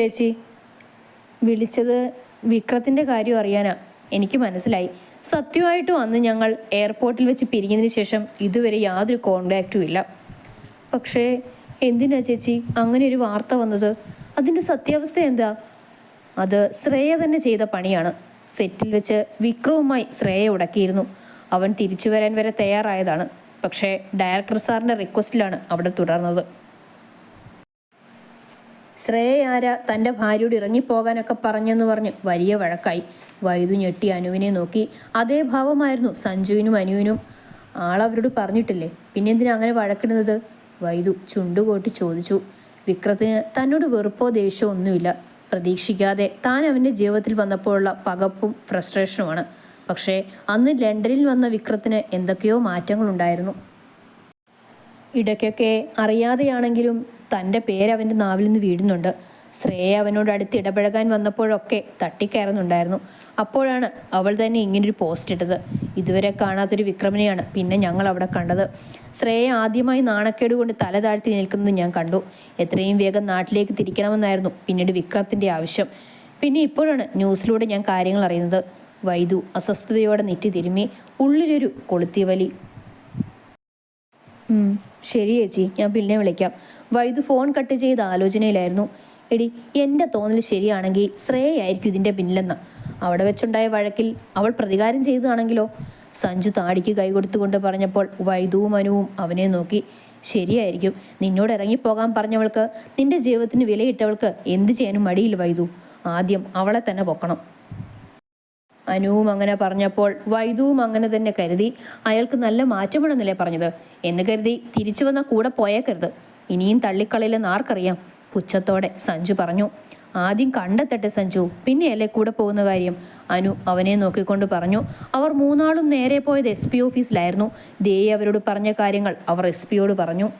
ചേച്ചി. വിളിച്ചത് വിക്രത്തിന്റെ കാര്യം അറിയാനാ. എനിക്ക് മനസ്സിലായി. സത്യമായിട്ട് അന്ന് ഞങ്ങൾ എയർപോർട്ടിൽ വെച്ച് പിരിഞ്ഞതിന് ശേഷം ഇതുവരെ യാതൊരു കോണ്ടാക്റ്റും ഇല്ല. പക്ഷേ എന്തിനാ ചേച്ചി അങ്ങനെ ഒരു വാർത്ത വന്നത്? അതിന്റെ സത്യാവസ്ഥ എന്താ? അത് ശ്രേയ തന്നെ ചെയ്ത പണിയാണ്. സെറ്റിൽ വെച്ച് വിക്രവുമായി ശ്രേയ ഉടക്കിയിരുന്നു. അവൻ തിരിച്ചു വരാൻ വരെ തയ്യാറായതാണ്. പക്ഷേ ഡയറക്ടർ സാറിന്റെ റിക്വസ്റ്റിലാണ് അവിടെ തുടർന്നത്. ശ്രേയ ആര തന്റെ ഭാര്യയോട് ഇറങ്ങിപ്പോകാനൊക്കെ പറഞ്ഞെന്ന് പറഞ്ഞ് വലിയ വഴക്കായി. വൈദു ഞെട്ടി അനുവിനെ നോക്കി. അതേ ഭാവമായിരുന്നു സഞ്ജുവിനും അനുവിനും. ആളവരോട് പറഞ്ഞിട്ടില്ലേ? പിന്നെന്തിനാ അങ്ങനെ വഴക്കിടുന്നത്? വൈദു ചുണ്ടുകോട്ടി ചോദിച്ചു. വിക്രത്തിന് തന്നോട് വെറുപ്പോ ദേഷ്യമോ ഒന്നുമില്ല. പ്രതീക്ഷിക്കാതെ താൻ അവന്റെ ജീവിതത്തിൽ വന്നപ്പോഴുള്ള പകപ്പും ഫ്രസ്ട്രേഷനുമാണ്. പക്ഷേ അന്ന് ലണ്ടനിൽ വന്ന വിക്രത്തിന് എന്തൊക്കെയോ മാറ്റങ്ങളുണ്ടായിരുന്നു. ഇടയ്ക്കൊക്കെ അറിയാതെയാണെങ്കിലും തന്റെ പേര് അവന്റെ നാവിൽ നിന്ന് വീഴുന്നുണ്ട്. ശ്രേയ അവനോട് അടുത്ത് ഇടപഴകാൻ വന്നപ്പോഴൊക്കെ തട്ടിക്കയറുന്നുണ്ടായിരുന്നു. അപ്പോഴാണ് അവൾ തന്നെ ഇങ്ങനൊരു പോസ്റ്റ് ഇട്ടത്. ഇതുവരെ കാണാത്തൊരു വിക്രമനെയാണ് പിന്നെ ഞങ്ങൾ അവിടെ കണ്ടത്. ശ്രേയ ആദ്യമായി നാണക്കേട് കൊണ്ട് തല താഴ്ത്തി നിൽക്കുന്നത് ഞാൻ കണ്ടു. എത്രയും വേഗം നാട്ടിലേക്ക് തിരിക്കണമെന്നായിരുന്നു പിന്നീട് വിക്രത്തിന്റെ ആവശ്യം. പിന്നെ ഇപ്പോഴാണ് ന്യൂസിലൂടെ ഞാൻ കാര്യങ്ങൾ അറിയുന്നത്. വൈദു അസ്വസ്ഥതയോടെ നെറ്റി തിരുമ്മി. ഉള്ളിലൊരു കൊളുത്തിവലി ശരി ചേച്ചി ഞാൻ പിന്നെ വിളിക്കാം. വൈദു ഫോൺ കട്ട് ചെയ്ത ആലോചനയിലായിരുന്നു. എടി എന്റെ തോന്നൽ ശരിയാണെങ്കിൽ ശ്രേയായിരിക്കും ഇതിന്റെ പിന്നിലെന്ന. അവിടെ വെച്ചുണ്ടായ വഴക്കിൽ അവൾ പ്രതികാരം ചെയ്തതാണെങ്കിലോ? സഞ്ജു താടിക്ക് കൈ കൊടുത്തുകൊണ്ട് പറഞ്ഞപ്പോൾ വൈദുവും അനുവും അവനെ നോക്കി. ശരിയായിരിക്കും നിന്നോട് ഇറങ്ങിപ്പോകാൻ പറഞ്ഞവൾക്ക് നിന്റെ ജീവിതത്തിന് വിലയിട്ടവൾക്ക് എന്ത് ചെയ്യാനും മടിയില്ല വൈദു. ആദ്യം അവളെ തന്നെ പൊക്കണം. അനുവും അങ്ങനെ പറഞ്ഞപ്പോൾ വൈദുവും അങ്ങനെ തന്നെ കരുതി. അയാൾക്ക് നല്ല മാറ്റമുണ്ടെന്നല്ലേ പറഞ്ഞത്. എന്ന് കരുതി തിരിച്ചു വന്ന കൂടെ പോയേക്കരുത്. ഇനിയും തള്ളിക്കളയില്ലെന്ന് ആർക്കറിയാം. പുച്ഛത്തോടെ സഞ്ജു പറഞ്ഞു. ആദ്യം കണ്ടെത്തട്ടെ സഞ്ജു. പിന്നെയല്ലേ കൂടെ പോകുന്ന കാര്യം? അനു അവനെ നോക്കിക്കൊണ്ട് പറഞ്ഞു. അവർ മൂന്നാളും നേരെ പോയത് എസ് പി ഓഫീസിലായിരുന്നു. ദേ അവരോട് പറഞ്ഞ കാര്യങ്ങൾ അവർ എസ് പിയോട് പറഞ്ഞു.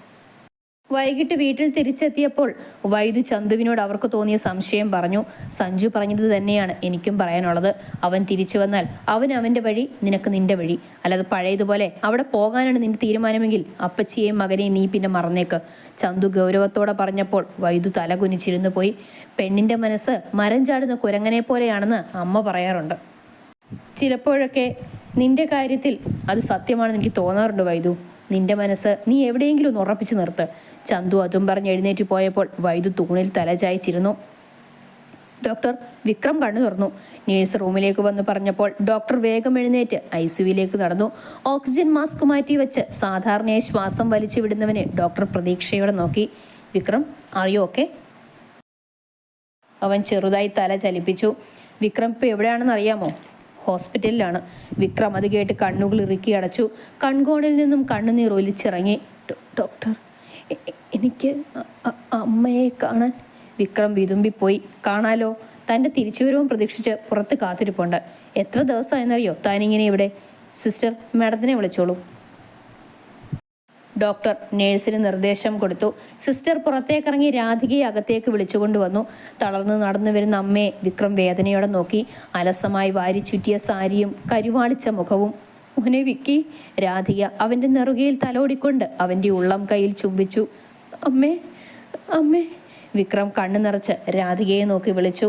വൈകിട്ട് വീട്ടിൽ തിരിച്ചെത്തിയപ്പോൾ വൈദു ചന്തുവിനോട് അവർക്ക് തോന്നിയ സംശയം പറഞ്ഞു. സഞ്ജു പറഞ്ഞത് തന്നെയാണ് എനിക്കും പറയാനുള്ളത്. അവൻ തിരിച്ചു വന്നാൽ അവൻ അവന്റെ വഴി നിനക്ക് നിന്റെ വഴി. അല്ലാതെ പഴയതുപോലെ അവിടെ പോകാനാണ് നിന്റെ തീരുമാനമെങ്കിൽ അപ്പച്ചിയെയും മകനെയും നീ പിന്നെ മറന്നേക്ക്. ചന്തു ഗൗരവത്തോടെ പറഞ്ഞപ്പോൾ വൈദു തല കുനിച്ചിരുന്നു പോയി. പെണ്ണിന്റെ മനസ്സ് മരം ചാടുന്ന കുരങ്ങനെ പോലെയാണെന്ന് അമ്മ പറയാറുണ്ട്. ചിലപ്പോഴൊക്കെ നിന്റെ കാര്യത്തിൽ അത് സത്യമാണെന്ന് എനിക്ക് തോന്നാറുണ്ട് വൈദു നിന്റെ മനസ്സ് നീ എവിടെയെങ്കിലും ഒന്ന് ഉറപ്പിച്ചു നിർത്ത്. ചന്തു അതും പറഞ്ഞ് എഴുന്നേറ്റ് പോയപ്പോൾ വൈദു തൂണിൽ തലചായ്ച്ചിരുന്നു ഡോക്ടർ വിക്രം കണ്ണു തുറന്നു. നേഴ്സ് റൂമിലേക്ക് വന്ന് പറഞ്ഞപ്പോൾ ഡോക്ടർ വേഗം എഴുന്നേറ്റ് ഐ സിയുയിലേക്ക് നടന്നു. ഓക്സിജൻ മാസ്ക് മാറ്റി വെച്ച് സാധാരണയായി ശ്വാസം വലിച്ചു വിടുന്നവനെ ഡോക്ടർ പ്രതീക്ഷയോടെ നോക്കി. വിക്രം അറിയോ ഓക്കെ അവൻ ചെറുതായി തല ചലിപ്പിച്ചു. വിക്രം ഇപ്പോൾ എവിടെയാണെന്ന് അറിയാമോ? ഹോസ്പിറ്റലിലാണ്. വിക്രം അത് കേട്ട് കണ്ണുകൾ ഇറുക്കി അടച്ചു. കൺകോണിൽ നിന്നും കണ്ണുനീർ ഒലിച്ചിറങ്ങി. ഡോക്ടർ എനിക്ക് അമ്മയെ കാണാൻ വിക്രം വിതുമ്പിപ്പോയി. കാണാലോ? തന്റെ തിരിച്ചുവരവും പ്രതീക്ഷിച്ച് പുറത്ത് കാത്തിരിപ്പുണ്ട്. എത്ര ദിവസമായെന്നറിയോ? താനിങ്ങനെ ഇവിടെ. സിസ്റ്റർ മാഡത്തിനെ വിളിച്ചോളൂ. ഡോക്ടർ നേഴ്സിന് നിർദ്ദേശം കൊടുത്തു. സിസ്റ്റർ പുറത്തേക്കിറങ്ങി രാധികയെ അകത്തേക്ക് വിളിച്ചുകൊണ്ടുവന്നു തളർന്നു നടന്നു വരുന്ന അമ്മയെ വിക്രം വേദനയോടെ നോക്കി. അലസമായി വാരി ചുറ്റിയ സാരിയും കരുവാളിച്ച മുഖവും. മോനെ വിക്കി രാധിക അവന്റെ നെറുകയിൽ തലോടിക്കൊണ്ട് അവന്റെ ഉള്ളം കയ്യിൽ ചുംബിച്ചു. അമ്മേ അമ്മേ വിക്രം കണ്ണു നിറച്ച് രാധികയെ നോക്കി വിളിച്ചു.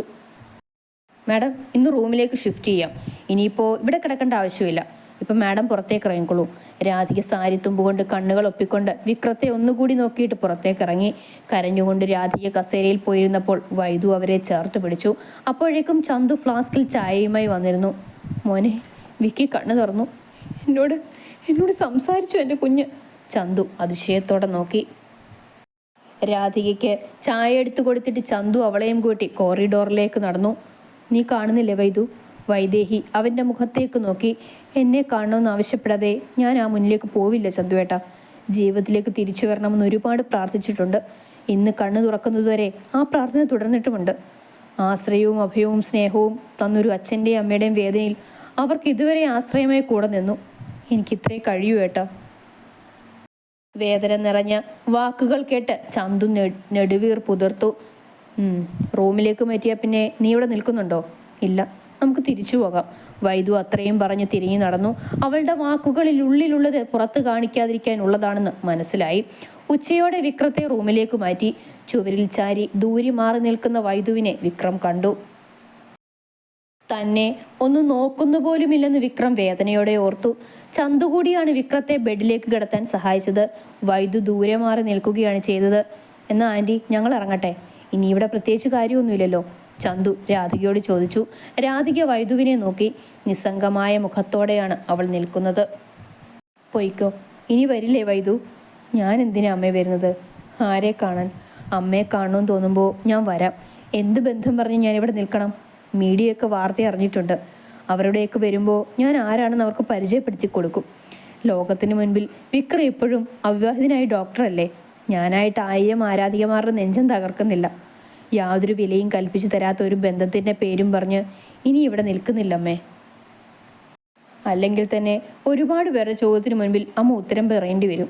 മാഡം ഇന്ന് റൂമിലേക്ക് ഷിഫ്റ്റ് ചെയ്യാം. ഇനിയിപ്പോൾ ഇവിടെ കിടക്കേണ്ട ആവശ്യമില്ല. ഇപ്പം മാഡം പുറത്തേക്ക് ഇറങ്ങിക്കോളൂ. രാധിക സാരി തുമ്പുകൊണ്ട് കണ്ണുകൾ ഒപ്പിക്കൊണ്ട് വിക്രത്തെ ഒന്നുകൂടി നോക്കിയിട്ട് പുറത്തേക്ക് ഇറങ്ങി. കരഞ്ഞുകൊണ്ട് രാധിക കസേരയിൽ പോയിരുന്നപ്പോൾ വൈദു അവരെ ചേർത്ത് പിടിച്ചു. അപ്പോഴേക്കും ചന്തു ഫ്ലാസ്കിൽ ചായയുമായി വന്നിരുന്നു. മോനെ വിക്കി കണ്ണു തുറന്നു. എന്നോട് എന്നോട് സംസാരിച്ചു എന്റെ കുഞ്ഞ്. ചന്തു അതിശയത്തോടെ നോക്കി. രാധികയ്ക്ക് ചായ എടുത്തു കൊടുത്തിട്ട് ചന്തു അവളെയും കൂട്ടി കോറിഡോറിലേക്ക് നടന്നു. നീ കാണുന്നില്ലേ വൈദു? വൈദേഹി അവന്റെ മുഖത്തേക്ക് നോക്കി. എന്നെ കാണണമെന്ന് ആവശ്യപ്പെടാതെ ഞാൻ ആ മുന്നിലേക്ക് പോവില്ല ചന്തുവേട്ട ജീവിതത്തിലേക്ക് തിരിച്ചു വരണമെന്ന് ഒരുപാട് പ്രാർത്ഥിച്ചിട്ടുണ്ട്. ഇന്ന് കണ്ണു തുറക്കുന്നതുവരെ ആ പ്രാർത്ഥന തുടർന്നിട്ടുമുണ്ട്. ആശ്രയവും അഭയവും സ്നേഹവും തന്നൊരു അച്ഛന്റെയും അമ്മയുടെയും വേദനയിൽ അവർക്ക് ഇതുവരെ ആശ്രയമായി കൂടെ നിന്നു. എനിക്കിത്രേ കഴിയൂ ഏട്ടാ. വേദന നിറഞ്ഞ വാക്കുകൾ കേട്ട് ചന്തു നെടുവീർ പുതിർത്തു. "ഉം, റൂമിലേക്ക് മാറ്റിയാൽ പിന്നെ നീ ഇവിടെ നിൽക്കുന്നുണ്ടോ? ഇല്ല. നമുക്ക് തിരിച്ചു പോകാം. വൈദു അത്രയും പറഞ്ഞ് തിരിഞ്ഞു നടന്നു. അവളുടെ വാക്കുകളിൽ ഉള്ളിലുള്ളത് പുറത്ത് കാണിക്കാതിരിക്കാനുള്ളതാണെന്ന് മനസ്സിലായി. ഉച്ചയോടെ വിക്രത്തെ റൂമിലേക്ക് മാറ്റി. ചുവരിൽ ചാരി ദൂരി മാറി നിൽക്കുന്ന വൈദുവിനെ വിക്രം കണ്ടു. തന്നെ ഒന്ന് നോക്കുന്നു പോലുമില്ലെന്ന് വിക്രം വേദനയോടെ ഓർത്തു. ചന്തു കൂടിയാണ് വിക്രത്തെ ബെഡിലേക്ക് കിടത്താൻ സഹായിച്ചത്. വൈദു ദൂരെ മാറി നിൽക്കുകയാണ് ചെയ്തത്. എന്നാ ആന്റി ഞങ്ങൾ ഇറങ്ങട്ടെ. ഇനി ഇവിടെ പ്രത്യേകിച്ച് കാര്യമൊന്നുമില്ലല്ലോ. ചന്തു രാധികയോട് ചോദിച്ചു രാധിക വൈദുവിനെ നോക്കി നിസ്സംഗമായ മുഖത്തോടെയാണ് അവൾ നിൽക്കുന്നത്. പൊയ്ക്കോ ഇനി വരില്ലേ വൈദു? ഞാൻ എന്തിനാ അമ്മ വരുന്നത്? ആരെ കാണാൻ? അമ്മയെ കാണണമെന്ന് തോന്നുമ്പോൾ ഞാൻ വരാം. എന്ത് ബന്ധം പറഞ്ഞ് ഞാൻ ഇവിടെ നിൽക്കണം? മീഡിയയൊക്കെ വാർത്ത അറിഞ്ഞിട്ടുണ്ട്. അവരുടെയൊക്കെ വരുമ്പോൾ ഞാൻ ആരാണെന്ന് അവർക്ക് പരിചയപ്പെടുത്തി കൊടുക്കും. ലോകത്തിന് മുൻപിൽ വിക്രം ഇപ്പോഴും അവിവാഹിതനായ ഡോക്ടറല്ലേ? ഞാനായിട്ട് ആയിരം ആരാധികമാരുടെ നെഞ്ചം തകർക്കുന്നില്ല. യാതൊരു വിലയും കൽപ്പിച്ചു തരാത്ത ഒരു ബന്ധത്തിന്റെ പേരും പറഞ്ഞ് ഇനി ഇവിടെ നിൽക്കുന്നില്ലമ്മേ. അല്ലെങ്കിൽ തന്നെ ഒരുപാട് പേരുടെ ചോദ്യത്തിന് മുൻപിൽ അമ്മ ഉത്തരം പറയേണ്ടി വരും.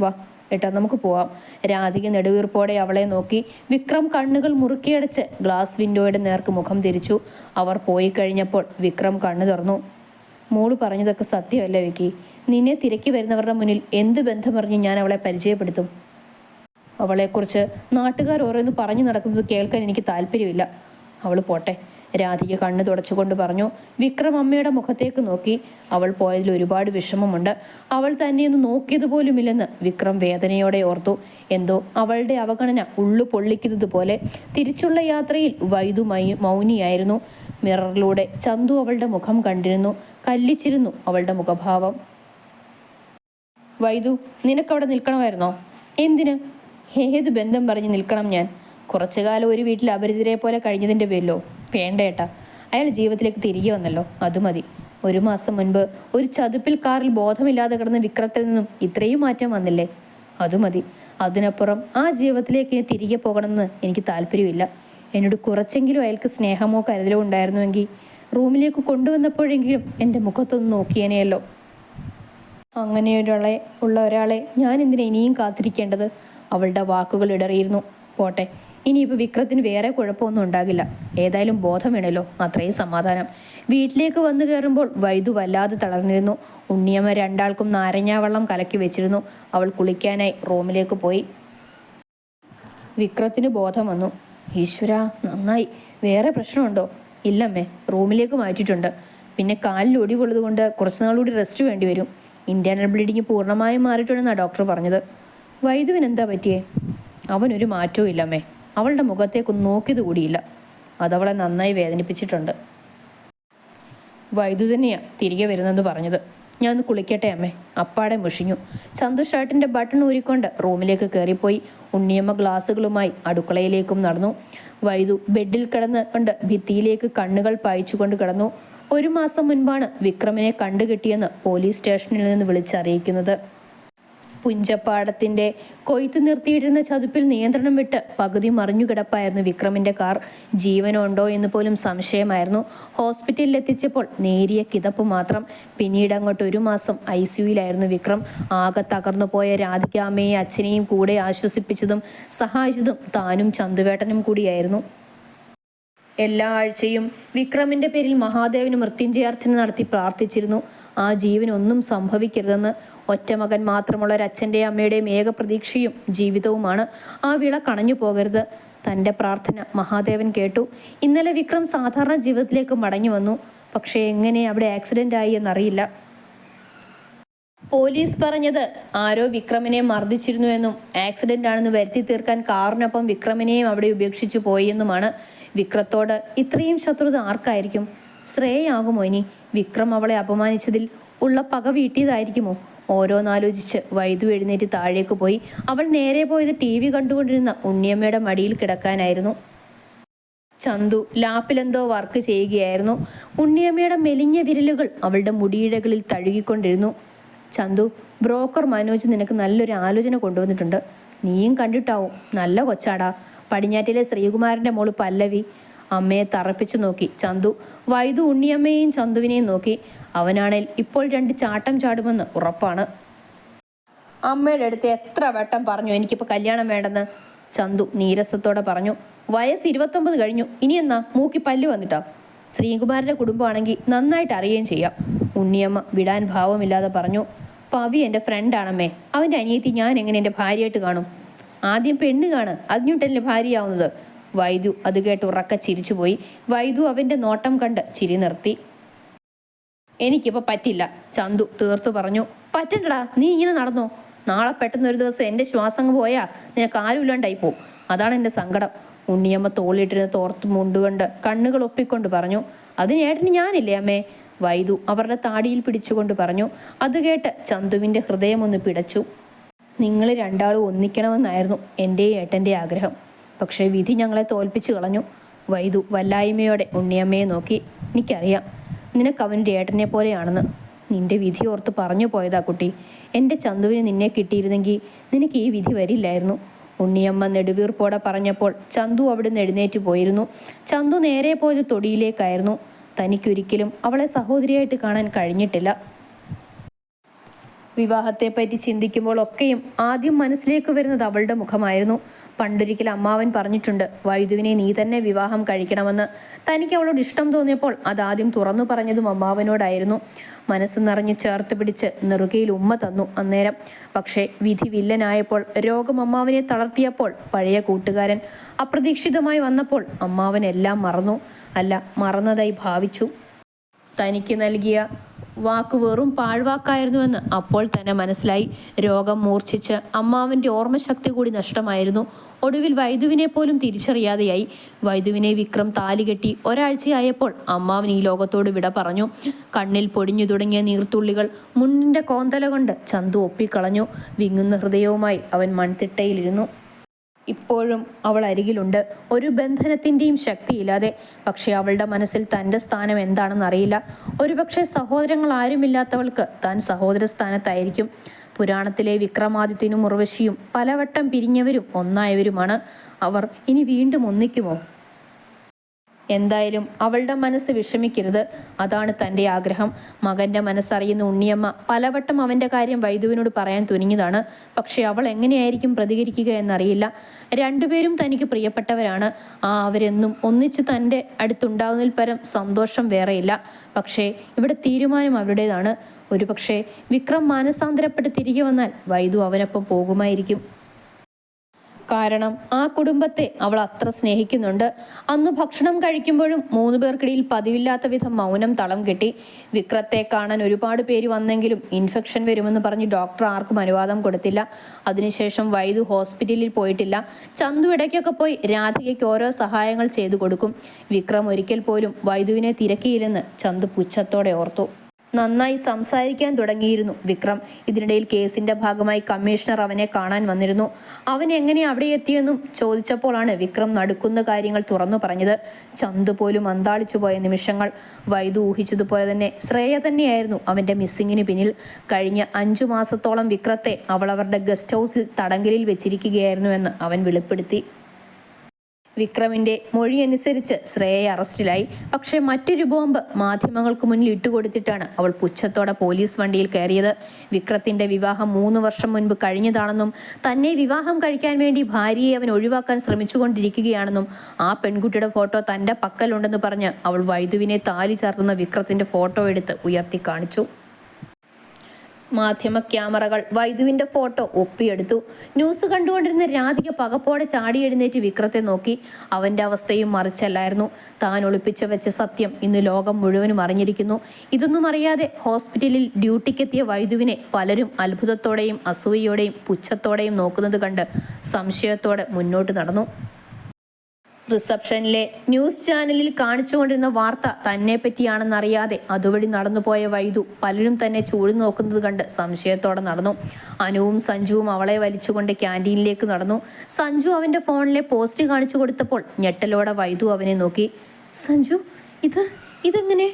വാ ഏട്ടാ നമുക്ക് പോവാം. രാധിക നെടുവീർപ്പോടെ അവളെ നോക്കി വിക്രം കണ്ണുകൾ മുറുക്കിയടച്ച് ഗ്ലാസ് വിൻഡോയുടെ നേർക്ക് മുഖം തിരിച്ചു. അവർ പോയി കഴിഞ്ഞപ്പോൾ വിക്രം കണ്ണു തുറന്നു. മോൾ പറഞ്ഞതൊക്കെ സത്യമല്ല വിക്കി? നിന്നെ തിരക്കി വരുന്നവരുടെ മുന്നിൽ എന്ത് ബന്ധം പറഞ്ഞ് ഞാൻ അവളെ പരിചയപ്പെടുത്തും? അവളെക്കുറിച്ച് നാട്ടുകാർ ഓരോന്ന് പറഞ്ഞു നടക്കുന്നത് കേൾക്കാൻ എനിക്ക് താല്പര്യമില്ല. അവൾ പോട്ടെ. രാധിക കണ്ണ് തുടച്ചുകൊണ്ട് പറഞ്ഞു വിക്രം അമ്മയുടെ മുഖത്തേക്ക് നോക്കി. അവൾ പോയതിൽ ഒരുപാട് വിഷമമുണ്ട്. അവൾ തന്നെയൊന്ന് നോക്കിയതുപോലുമില്ലെന്ന് വിക്രം വേദനയോടെ ഓർത്തു. എന്തോ അവളുടെ അവഗണന ഉള്ളു പൊള്ളിക്കുന്നത് പോലെ. തിരിച്ചുള്ള യാത്രയിൽ വൈദു മൗനിയായിരുന്നു. മിററിലൂടെ ചന്തു അവളുടെ മുഖം കണ്ടിരുന്നു. കല്ലിച്ചിരുന്നു അവളുടെ മുഖഭാവം. വൈദു നിനക്കവിടെ നിൽക്കണമായിരുന്നോ? എന്തിന്? ഏത് ബന്ധം പറഞ്ഞ് നിൽക്കണം ഞാൻ? കുറച്ചു കാലം ഒരു വീട്ടിൽ അപരിചിതരെ പോലെ കഴിഞ്ഞതിന്റെ പേരിലോ? വേണ്ട ഏട്ടാ. അയാൾ ജീവിതത്തിലേക്ക് തിരികെ വന്നല്ലോ. അത് മതി. ഒരു മാസം മുൻപ് ഒരു ചതുപ്പിൽ കാറിൽ ബോധമില്ലാതെ കിടന്ന വിക്രത്തിൽ നിന്നും ഇത്രയും മാറ്റം വന്നില്ലേ? അത് മതി. അതിനപ്പുറം ആ ജീവിതത്തിലേക്ക് തിരികെ പോകണമെന്ന് എനിക്ക് താല്പര്യമില്ല. എന്നോട് കുറച്ചെങ്കിലും അയാൾക്ക് സ്നേഹമോ കരുതലോ ഉണ്ടായിരുന്നുവെങ്കിൽ റൂമിലേക്ക് കൊണ്ടുവന്നപ്പോഴെങ്കിലും എന്റെ മുഖത്തൊന്ന് നോക്കിയേനെയല്ലോ. അങ്ങനെയൊരാളെ ഉള്ള ഒരാളെ ഞാൻ എന്തിനാ ഇനിയും കാത്തിരിക്കേണ്ടത്? അവളുടെ വാക്കുകൾ ഇടറിയിരുന്നു. പോട്ടെ ഇനിയിപ്പോൾ വിക്രത്തിന് വേറെ കുഴപ്പമൊന്നും ഉണ്ടാകില്ല. ഏതായാലും ബോധം വേണമല്ലോ അത്രയും സമാധാനം. വീട്ടിലേക്ക് വന്നു കയറുമ്പോൾ വൈദു വല്ലാതെ തളർന്നിരുന്നു. ഉണ്ണിയമ്മ രണ്ടാൾക്കും നാരങ്ങാവെള്ളം കലക്കി വെച്ചിരുന്നു. അവൾ കുളിക്കാനായി റൂമിലേക്ക് പോയി. വിക്രത്തിന് ബോധം വന്നു. ഈശ്വര നന്നായി. വേറെ പ്രശ്നമുണ്ടോ? ഇല്ലമ്മേ റൂമിലേക്ക് മാറ്റിയിട്ടുണ്ട്. പിന്നെ കാലിൽ ഒടിവുള്ളത് കൊണ്ട് കുറച്ച് നാളുകൂടി റെസ്റ്റ് വേണ്ടി വരും. ഇന്റേണൽ ബ്ലീഡിങ് പൂർണമായും മാറിയിട്ടുണ്ടെന്നാണ് ഡോക്ടർ പറഞ്ഞത്. വൈദ്യുവിന് എന്താ പറ്റിയേ? അവനൊരു മാറ്റവും ഇല്ലമ്മേ. അവളുടെ മുഖത്തേക്കൊന്നും നോക്കിയത് കൂടിയില്ല. അതവളെ നന്നായി വേദനിപ്പിച്ചിട്ടുണ്ട്. വൈദ്യു തന്നെയാ തിരികെ വരുന്നെന്ന് പറഞ്ഞത്. ഞാൻ ഒന്ന് കുളിക്കട്ടെ അമ്മേ. അപ്പാടെ മുഷിഞ്ഞു. സന്തോഷ് ഷർട്ടിന്റെ ബട്ടൺ ഊരിക്കൊണ്ട് റൂമിലേക്ക് കയറിപ്പോയി ഉണ്ണിയമ്മ ഗ്ലാസ്സുകളുമായി അടുക്കളയിലേക്കും നടന്നു. വൈദു ബെഡിൽ കിടന്ന് കൊണ്ട് ഭിത്തിയിലേക്ക് കണ്ണുകൾ പായിച്ചുകൊണ്ട് കിടന്നു. ഒരു മാസം മുൻപാണ് വിക്രമിനെ കണ്ടുകിട്ടിയെന്ന് പോലീസ് സ്റ്റേഷനിൽ നിന്ന് വിളിച്ചറിയിക്കുന്നത്. പുഞ്ചപ്പാടത്തിന്റെ കൊയ്ത്ത് നിർത്തിയിരുന്ന ചതുപ്പിൽ നിയന്ത്രണം വിട്ട് പകുതി മറിഞ്ഞുകിടപ്പായിരുന്നു വിക്രമിന്റെ കാർ. ജീവനുണ്ടോ എന്ന് പോലും സംശയമായിരുന്നു. ഹോസ്പിറ്റലിൽ എത്തിച്ചപ്പോൾ നേരിയ കിതപ്പ് മാത്രം. പിന്നീട് അങ്ങോട്ട് ഒരു മാസം ഐ സിയുയിലായിരുന്നു വിക്രം. ആകെ തകർന്നു പോയ രാധികാമ്മയെ അച്ഛനെയും കൂടെ ആശ്വസിപ്പിച്ചതും സഹായിച്ചതും താനും ചന്തുവേട്ടനും കൂടിയായിരുന്നു. എല്ലാ ആഴ്ചയും വിക്രമിന്റെ പേരിൽ മഹാദേവന് മൃത്യുഞ്ജയാർച്ചന നടത്തി പ്രാർത്ഥിച്ചിരുന്നു. ആ ജീവൻ ഒന്നും സംഭവിക്കരുതെന്ന് ഒറ്റമകൻ മാത്രമുള്ള ഒരച്ഛന്റെയും അമ്മയുടെയും ഏക പ്രതീക്ഷയും ജീവിതവുമാണ്. ആ വിള കണഞ്ഞു പോകരുത്. തന്റെ പ്രാർത്ഥന മഹാദേവൻ കേട്ടു. ഇന്നലെ വിക്രം സാധാരണ ജീവിതത്തിലേക്ക് മടങ്ങി വന്നു. പക്ഷേ എങ്ങനെ അവിടെ ആക്സിഡന്റ് ആയി എന്നറിയില്ല. പോലീസ് പറഞ്ഞത് ആരോ വിക്രമിനെ മർദ്ദിച്ചിരുന്നുവെന്നും ആക്സിഡന്റ് ആണെന്ന് വരുത്തി തീർക്കാൻ കാറിനൊപ്പം വിക്രമിനെയും അവിടെ ഉപേക്ഷിച്ചു പോയെന്നുമാണ് വിക്രത്തോട് ഇത്രയും ശത്രുത ആർക്കായിരിക്കും? ശ്രേയാകുമോ ഇനി? വിക്രം അവളെ അപമാനിച്ചതിൽ ഉള്ള പക വീട്ടിയതായിരിക്കുമോ? ഓരോന്നാലോചിച്ച് വൈദ്യു എഴുന്നേറ്റ് താഴേക്ക് പോയി. അവൾ നേരെ പോയത് ടി വി കണ്ടുകൊണ്ടിരുന്ന ഉണ്ണിയമ്മയുടെ മടിയിൽ കിടക്കാനായിരുന്നു. ചന്തു ലാപ്പിലെന്തോ വർക്ക് ചെയ്യുകയായിരുന്നു. ഉണ്ണിയമ്മയുടെ മെലിഞ്ഞ വിരലുകൾ അവളുടെ മുടിയിഴകളിൽ തഴുകിക്കൊണ്ടിരുന്നു. ചന്തു ബ്രോക്കർ മനോജ് നിനക്ക് നല്ലൊരു ആലോചന കൊണ്ടുവന്നിട്ടുണ്ട്. നീയും കണ്ടിട്ടാവും. നല്ല കൊച്ചാടാ. പടിഞ്ഞാറ്റിലെ ശ്രീകുമാരന്റെ മോൾ പല്ലവി അമ്മയെ തറപ്പിച്ചു നോക്കി. ചന്തു വൈദു ഉണ്ണിയമ്മയെയും ചന്തുവിനെയും നോക്കി. അവനാണേൽ ഇപ്പോൾ രണ്ട് ചാട്ടം ചാടുമെന്ന് ഉറപ്പാണ്. അമ്മയുടെ അടുത്ത് എത്ര വട്ടം പറഞ്ഞു എനിക്കിപ്പോൾ കല്യാണം വേണ്ടെന്ന്. ചന്തു നീരസത്തോടെ പറഞ്ഞു വയസ്സ് ഇരുപത്തൊമ്പത് കഴിഞ്ഞു. ഇനി എന്നാ? മൂക്കി പല്ല് വന്നിട്ടാ. ശ്രീകുമാരന്റെ കുടുംബമാണെങ്കിൽ നന്നായിട്ട് അറിയുകയും ചെയ്യാം. ഉണ്ണിയമ്മ വിടാൻ ഭാവമില്ലാതെ പറഞ്ഞു പവി എന്റെ ഫ്രണ്ടാണമ്മേ അവന്റെ അനിയത്തി ഞാൻ എങ്ങനെ എന്റെ ഭാര്യയായിട്ട് കാണും? ആദ്യം പെണ്ണ് കാണ്. അതിഞ്ഞിട്ടല്ലേ ഭാര്യയാവുന്നത്. വൈദു അത് കേട്ട് ഉറക്ക ചിരിച്ചുപോയി വൈദു അവന്റെ നോട്ടം കണ്ട് ചിരി നിർത്തി. എനിക്കിപ്പോൾ പറ്റില്ല. ചന്തു തീർത്തു പറഞ്ഞു. പറ്റണ്ടടാ നീ ഇങ്ങനെ നടന്നോ? നാളെ പെട്ടെന്ന് ഒരു ദിവസം എന്റെ ശ്വാസം പോയാ നിനക്ക് ആരും ഇല്ലാണ്ടായി പോവും. അതാണ് എന്റെ സങ്കടം. ഉണ്ണിയമ്മ തോളിട്ടിരുന്ന് തോർത്ത് മുണ്ടുകൊണ്ട് കണ്ണുകൾ ഒപ്പിക്കൊണ്ട് പറഞ്ഞു. അതിന് ഞാനില്ലേ അമ്മേ? വൈദു അവരുടെ താടിയിൽ പിടിച്ചുകൊണ്ട് പറഞ്ഞു അത് കേട്ട് ചന്തുവിന്റെ ഹൃദയം ഒന്ന് പിടച്ചു. നിങ്ങൾ രണ്ടാളും ഒന്നിക്കണമെന്നായിരുന്നു എന്റെ ഏട്ടന്റെ ആഗ്രഹം. പക്ഷേ വിധി ഞങ്ങളെ തോൽപ്പിച്ചു കളഞ്ഞു. വൈദു വല്ലായ്മയോടെ ഉണ്ണിയമ്മയെ നോക്കി എനിക്കറിയാം നിനക്ക് അവന്റെ ഏട്ടനെ പോലെയാണെന്ന്. നിന്റെ വിധി ഓർത്ത് പറഞ്ഞു പോയതാ കുട്ടി. എന്റെ ചന്തുവിന് നിന്നെ കിട്ടിയിരുന്നെങ്കിൽ നിനക്ക് ഈ വിധി വരില്ലായിരുന്നു. ഉണ്ണിയമ്മ നെടുവീർപ്പോടെ പറഞ്ഞപ്പോൾ ചന്തു അവിടെ നിന്ന് എഴുന്നേറ്റ് പോയിരുന്നു. ചന്തു നേരെ പോയത് തൊടിയിലേക്കായിരുന്നു. തനിക്കൊരിക്കലും അവളെ സഹോദരിയായിട്ട് കാണാൻ കഴിഞ്ഞിട്ടില്ല. വിവാഹത്തെ പറ്റി ചിന്തിക്കുമ്പോൾ ഒക്കെയും ആദ്യം മനസ്സിലേക്ക് വരുന്നത് അവളുടെ മുഖമായിരുന്നു. പണ്ടൊരിക്കൽ അമ്മാവൻ പറഞ്ഞിട്ടുണ്ട് വൈദുവിനെ നീ തന്നെ വിവാഹം കഴിക്കണമെന്ന്. തനിക്ക് അവളോട് ഇഷ്ടം തോന്നിയപ്പോൾ അതാദ്യം തുറന്നു പറഞ്ഞതും അമ്മാവനോടായിരുന്നു. മനസ്സ് നിറഞ്ഞ് ചേർത്ത് പിടിച്ച് നെറുകയിൽ ഉമ്മ തന്നു അന്നേരം. പക്ഷേ വിധി വില്ലനായപ്പോൾ രോഗം അമ്മാവനെ തളർത്തിയപ്പോൾ പഴയ കൂട്ടുകാരൻ അപ്രതീക്ഷിതമായി വന്നപ്പോൾ അമ്മാവൻ എല്ലാം മറന്നു. അല്ല മറന്നതായി ഭാവിച്ചു. തനിക്ക് നൽകിയ വാക്ക് വെറും പാഴ്വാക്കായിരുന്നുവെന്ന് അപ്പോൾ തന്നെ മനസ്സിലായി. രോഗം മൂർച്ഛിച്ച് അമ്മാവന്റെ ഓർമ്മശക്തി കൂടി നഷ്ടമായിരുന്നു. ഒടുവിൽ വൈദുവിനെ പോലും തിരിച്ചറിയാതെയായി. വൈദുവിനെ വിക്രം താലികെട്ടി ഒരാഴ്ചയായപ്പോൾ അമ്മാവൻ ഈ ലോകത്തോട് വിട പറഞ്ഞു. കണ്ണിൽ പൊടിഞ്ഞു തുടങ്ങിയ നീർത്തുള്ളികൾ മുന്നിന്റെ കോന്തല കൊണ്ട് ചന്തു ഒപ്പിക്കളഞ്ഞു. വിങ്ങുന്ന ഹൃദയവുമായി അവൻ മൺതിട്ടയിലിരുന്നു. ഇപ്പോഴും അവൾ അരികിലുണ്ട്. ഒരു ബന്ധനത്തിന്റെയും ശക്തിയില്ലാതെ. പക്ഷേ അവളുടെ മനസ്സിൽ തന്റെ സ്ഥാനം എന്താണെന്ന് അറിയില്ല. ഒരുപക്ഷെ സഹോദരങ്ങൾ ആരുമില്ലാത്തവൾക്ക് താൻ സഹോദര സ്ഥാനത്തായിരിക്കും. പുരാണത്തിലെ വിക്രമാദിത്യനും ഉർവശിയും പലവട്ടം പിരിഞ്ഞവരും ഒന്നായവരുമാണ്. അവർ ഇനി വീണ്ടും ഒന്നിക്കുമോ? എന്തായാലും അവളുടെ മനസ്സ് വിഷമിക്കരുത്. അതാണ് തന്റെ ആഗ്രഹം. മകന്റെ മനസ്സറിയുന്ന ഉണ്ണിയമ്മ പലവട്ടം അവന്റെ കാര്യം വൈദുവിനോട് പറയാൻ തുനിഞ്ഞതാണ്. പക്ഷേ അവൾ എങ്ങനെയായിരിക്കും പ്രതികരിക്കുക എന്നറിയില്ല. രണ്ടുപേരും തനിക്ക് പ്രിയപ്പെട്ടവരാണ്. ആ അവരെന്നും ഒന്നിച്ച് തന്റെ അടുത്തുണ്ടാകുന്നതിൽ പരം സന്തോഷം വേറെയില്ല. പക്ഷേ ഇവിടെ തീരുമാനം അവരുടേതാണ്. ഒരുപക്ഷെ വിക്രം മാനസാന്തരപ്പെട്ട് തിരികെ വന്നാൽ വൈദു അവനൊപ്പം പോകുമായിരിക്കും. കാരണം ആ കുടുംബത്തെ അവൾ അത്ര സ്നേഹിക്കുന്നുണ്ട്. അന്ന് ഭക്ഷണം കഴിക്കുമ്പോഴും മൂന്ന് പേർക്കിടയിൽ പതിവില്ലാത്ത വിധം മൗനം തളം കിട്ടി. വിക്രത്തെ കാണാൻ ഒരുപാട് പേര് വന്നെങ്കിലും ഇൻഫെക്ഷൻ വരുമെന്ന് പറഞ്ഞ് ഡോക്ടർ ആർക്കും അനുവാദം കൊടുത്തില്ല. അതിനുശേഷം വൈദ്യു ഹോസ്പിറ്റലിൽ പോയിട്ടില്ല. ചന്തു ഇടയ്ക്കൊക്കെ പോയി രാധികയ്ക്ക് ഓരോ സഹായങ്ങൾ ചെയ്തു കൊടുക്കും. വിക്രം ഒരിക്കൽ പോലും വൈദ്യുവിനെ തിരക്കിയില്ലെന്ന് ചന്തു പുച്ഛത്തോടെ ഓർത്തു. നന്നായി സംസാരിക്കാൻ തുടങ്ങിയിരുന്നു വിക്രം. ഇതിനിടയിൽ കേസിന്റെ ഭാഗമായി കമ്മീഷണർ അവനെ കാണാൻ വന്നിരുന്നു. അവൻ എങ്ങനെ അവിടെ എത്തിയെന്നും ചോദിച്ചപ്പോഴാണ് വിക്രം നടുക്കുന്ന കാര്യങ്ങൾ തുറന്നു പറഞ്ഞത്. ചന്തു പോലും അന്താളിച്ചു പോയ നിമിഷങ്ങൾ. വൈദു ഊഹിച്ചതുപോലെ തന്നെ ശ്രേയ തന്നെയായിരുന്നു അവന്റെ മിസ്സിങ്ങിന് പിന്നിൽ. കഴിഞ്ഞ അഞ്ചു മാസത്തോളം വിക്രത്തെ അവൾ അവരുടെ ഗസ്റ്റ് ഹൗസിൽ തടങ്കലിൽ വെച്ചിരിക്കുകയായിരുന്നു എന്ന് അവൻ വെളിപ്പെടുത്തി. വിക്രമിന്റെ മൊഴിയനുസരിച്ച് ശ്രേയ അറസ്റ്റിലായി. പക്ഷേ മറ്റൊരു ബോംബ് മാധ്യമങ്ങൾക്ക് മുന്നിൽ ഇട്ടുകൊടുത്തിട്ടാണ് അവൾ പുച്ഛത്തോടെ പോലീസ് വണ്ടിയിൽ കയറിയത്. വിക്രത്തിന്റെ വിവാഹം മൂന്ന് വർഷം മുൻപ് കഴിഞ്ഞതാണെന്നും തന്നെ വിവാഹം കഴിക്കാൻ വേണ്ടി ഭാര്യയെ അവൻ ഒഴിവാക്കാൻ ശ്രമിച്ചുകൊണ്ടിരിക്കുകയാണെന്നും ആ പെൺകുട്ടിയുടെ ഫോട്ടോ തന്റെ പക്കലുണ്ടെന്ന് പറഞ്ഞ് അവൾ വൈദുവിനെ താലി ചാർത്തുന്ന വിക്രത്തിന്റെ ഫോട്ടോ എടുത്ത് ഉയർത്തി കാണിച്ചു. മാധ്യമ ക്യാമറകൾ വൈദുവിന്റെ ഫോട്ടോ ഒപ്പിയെടുത്തു. ന്യൂസ് കണ്ടുകൊണ്ടിരുന്ന രാധിക പകപ്പോടെ ചാടി എഴുന്നേറ്റ് വിക്രത്തെ നോക്കി. അവന്റെ അവസ്ഥയും മറിച്ചല്ലായിരുന്നു. താൻ ഒളിപ്പിച്ച വെച്ച സത്യം ഇന്ന് ലോകം മുഴുവനും അറിഞ്ഞിരിക്കുന്നു. ഇതൊന്നും അറിയാതെ ഹോസ്പിറ്റലിൽ ഡ്യൂട്ടിക്കെത്തിയ വൈദുവിനെ പലരും അത്ഭുതത്തോടെയും അസൂയയോടെയും പുച്ഛത്തോടെയും നോക്കുന്നത് കണ്ട് സംശയത്തോടെ മുന്നോട്ട് നടന്നു. റിസപ്ഷനിലെ ന്യൂസ് ചാനലിൽ കാണിച്ചുകൊണ്ടിരുന്ന വാർത്ത തന്നെ പറ്റിയാണെന്നറിയാതെ അതുവഴി നടന്നുപോയ വൈദു പലരും തന്നെ ചൂട് നോക്കുന്നത് കണ്ട് സംശയത്തോടെ നടന്നു. അനുവും സഞ്ജുവും അവളെ വലിച്ചുകൊണ്ട് ക്യാന്റീനിലേക്ക് നടന്നു. സഞ്ജു അവന്റെ ഫോണിലെ പോസ്റ്റ് കാണിച്ചു കൊടുത്തപ്പോൾ ഞെട്ടലോടെ വൈദു അവനെ നോക്കി. സഞ്ജു ഇത് ഇതെങ്ങനെ?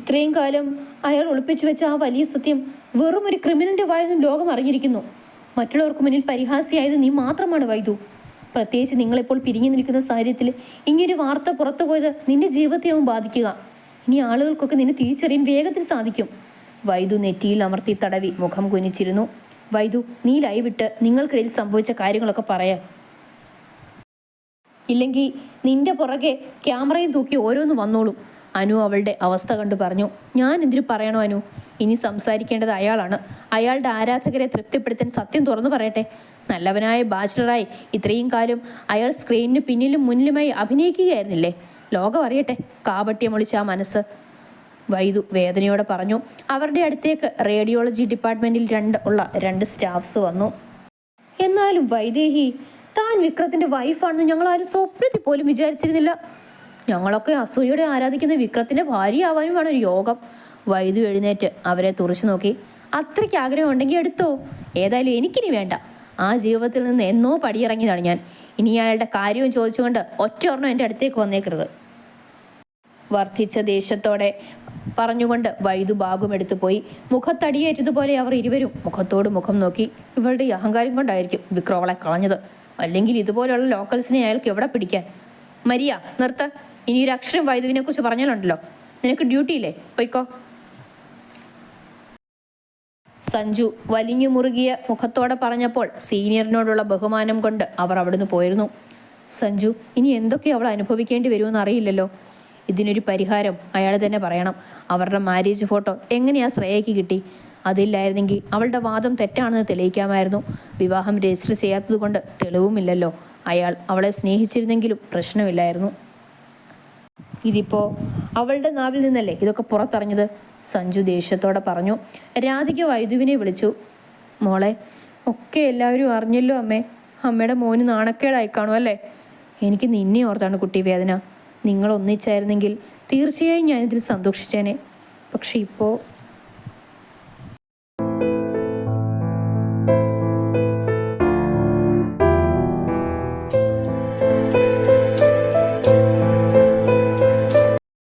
ഇത്രയും കാലം അയാൾ ഒളിപ്പിച്ചു വെച്ച ആ വലിയ സത്യം വെറും ഒരു ക്രിമിനലിന്റെ വായെന്നും ലോകം അറിഞ്ഞിരിക്കുന്നു. മറ്റുള്ളവർക്ക് മുന്നിൽ പരിഹാസിയായത് നീ മാത്രമാണ് വൈദു. പ്രത്യേകിച്ച് നിങ്ങളിപ്പോൾ പിരിഞ്ഞു നിൽക്കുന്ന സാഹചര്യത്തിൽ ഇങ്ങനൊരു വാർത്ത പുറത്തു പോയത് നിന്റെ ജീവിതത്തെയാവും ബാധിക്കുക. ഇനി ആളുകൾക്കൊക്കെ നിന്നെ തിരിച്ചറിയാൻ വേഗത്തിൽ സാധിക്കും. വൈദു നെറ്റിയിൽ അമർത്തി തടവി മുഖം കുനിച്ചിരുന്നു. വൈദു നീ ലൈവിട്ട് നിങ്ങൾക്കിടയിൽ സംഭവിച്ച കാര്യങ്ങളൊക്കെ പറയാം. ഇല്ലെങ്കിൽ നിന്റെ പുറകെ ക്യാമറയും തൂക്കി ഓരോന്ന് വന്നോളും. അനു അവളുടെ അവസ്ഥ കണ്ടു പറഞ്ഞു. ഞാൻ എന്തിനു പറയണോ അനു? ഇനി സംസാരിക്കേണ്ടത് അയാളാണ്. അയാളുടെ ആരാധകരെ തൃപ്തിപ്പെടുത്താൻ സത്യം തുറന്നു പറയട്ടെ. നല്ലവനായ ബാച്ചിലറായി ഇത്രയും കാലം അയാൾ സ്ക്രീനിന് പിന്നിലും മുന്നിലുമായി അഭിനയിക്കുകയായിരുന്നില്ലേ? ലോകം അറിയട്ടെ. കാപട്യമൊളിച്ച ആ മനസ്സ്. വൈദു വേദനയോടെ പറഞ്ഞു. അവരുടെ അടുത്തേക്ക് റേഡിയോളജി ഡിപ്പാർട്ട്മെന്റിൽ രണ്ട് ഉള്ള രണ്ട് സ്റ്റാഫ്സ് വന്നു. എന്നാലും വൈദേഹി താൻ വിക്രത്തിന്റെ വൈഫാണെന്ന് ഞങ്ങൾ ആരും സ്വപ്നത്തിൽ പോലും വിചാരിച്ചിരുന്നില്ല. ഞങ്ങളൊക്കെ അസൂയയുടെ ആരാധിക്കുന്ന വിക്രത്തിന്റെ ഭാര്യയാവാനും വേണം ഒരു യോഗം. വൈദ്യു എഴുന്നേറ്റ് അവരെ തുറച്ചു നോക്കി. അത്രയ്ക്ക് ആഗ്രഹം ഉണ്ടെങ്കിൽ എടുത്തോ. ഏതായാലും എനിക്കിനി വേണ്ട. ആ ജീവിതത്തിൽ നിന്ന് എന്നോ പടിയിറങ്ങിയതാണ് ഞാൻ. ഇനി അയാളുടെ കാര്യവും ചോദിച്ചുകൊണ്ട് ഒറ്റ എന്റെ അടുത്തേക്ക് വന്നേക്കരുത്. വർദ്ധിച്ച ദേഷ്യത്തോടെ പറഞ്ഞുകൊണ്ട് വൈദു ബാഗും എടുത്തു പോയി. മുഖത്തടിയേറ്റതുപോലെ അവർ ഇരുവരും മുഖത്തോട് മുഖം നോക്കി. ഇവളുടെ അഹങ്കാരം കൊണ്ടായിരിക്കും വിക്രോളെ കളഞ്ഞത്. അല്ലെങ്കിൽ ഇതുപോലെയുള്ള ലോക്കൽസിനെ അയാൾക്ക് എവിടെ പിടിക്കാൻ? മരിയ നിർത്ത. ഇനി ഒരു അക്ഷരം വൈദുവിനെ കുറിച്ച് പറഞ്ഞാലുണ്ടല്ലോ. നിനക്ക് ഡ്യൂട്ടി ഇല്ലേ? പൊയ്ക്കോ. സഞ്ജു വലിഞ്ഞു മുറുകിയ മുഖത്തോടെ പറഞ്ഞപ്പോൾ സീനിയറിനോടുള്ള ബഹുമാനം കൊണ്ട് അവർ അവിടുന്ന് പോയിരുന്നു. സഞ്ജു ഇനി എന്തൊക്കെ അവൾ അനുഭവിക്കേണ്ടി വരുമെന്ന് അറിയില്ലല്ലോ. ഇതിനൊരു പരിഹാരം അയാൾ തന്നെ പറയണം. അവരുടെ മാരേജ് ഫോട്ടോ എങ്ങനെയാ ശ്രേയയ്ക്ക് കിട്ടി? അതില്ലായിരുന്നെങ്കിൽ അവളുടെ വാദം തെറ്റാണെന്ന് തെളിയിക്കാമായിരുന്നു. വിവാഹം രജിസ്റ്റർ ചെയ്യാത്തതുകൊണ്ട് തെളിവുമില്ലല്ലോ. അയാൾ അവളെ സ്നേഹിച്ചിരുന്നെങ്കിലും പ്രശ്നമില്ലായിരുന്നു. ഇതിപ്പോ അവളുടെ നാവിൽ നിന്നല്ലേ ഇതൊക്കെ പുറത്തറിഞ്ഞത് സഞ്ജു ദേഷ്യത്തോടെ പറഞ്ഞു. രാധിക വൈദുവിനെ വിളിച്ചു. മോളെ ഒക്കെ എല്ലാവരും അറിഞ്ഞല്ലോ അമ്മേ. അമ്മയുടെ മോന് നാണക്കേടായി കാണും അല്ലേ? എനിക്ക് നിന്നെ ഓർത്താണ് കുട്ടി വേദന നിങ്ങൾ ഒന്നിച്ചായിരുന്നെങ്കിൽ തീർച്ചയായും ഞാനിതിൽ സന്തോഷിച്ചേനെ. പക്ഷെ ഇപ്പോൾ